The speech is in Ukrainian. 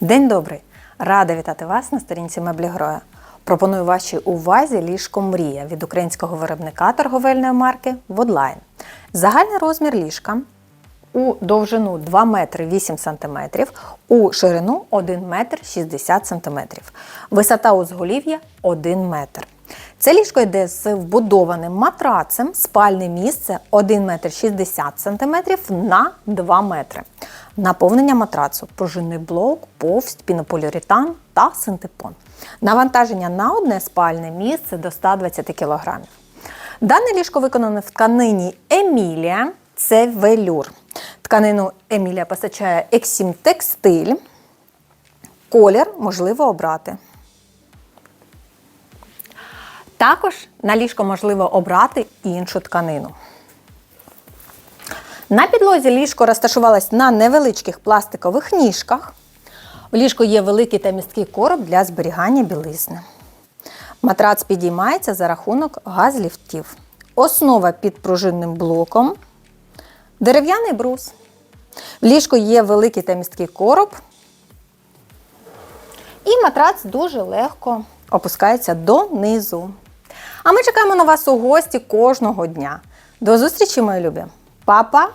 День добрий! Рада вітати вас на сторінці меблі Гроя. Пропоную вашій увазі ліжко Мрія від українського виробника торговельної марки Woodline. Загальний розмір ліжка у довжину 2 метри 8 см, у ширину 1 метр 60 см. Висота узголів'я 1 метр. Це ліжко йде з вбудованим матрацем, спальне місце 1 метр 60 см на 2 метри. Наповнення матрацу, пружинний блок, повсть, пінополіуретан та синтепон. Навантаження на одне спальне місце до 120 кг. Дане ліжко виконане в тканині Емілія, це велюр. Тканину Емілія постачає Ексім Текстиль. Колір можливо обрати. Також на ліжко можливо обрати іншу тканину. На підлозі ліжко розташувалось на невеличких пластикових ніжках. В ліжку є великий та місткий короб для зберігання білизни. Матрац підіймається за рахунок газліфтів. Основа під пружинним блоком. Дерев'яний брус. В ліжку є великий та місткий короб. І матрац дуже легко опускається донизу. А ми чекаємо на вас у гості кожного дня. До зустрічі, мої любі! Papa,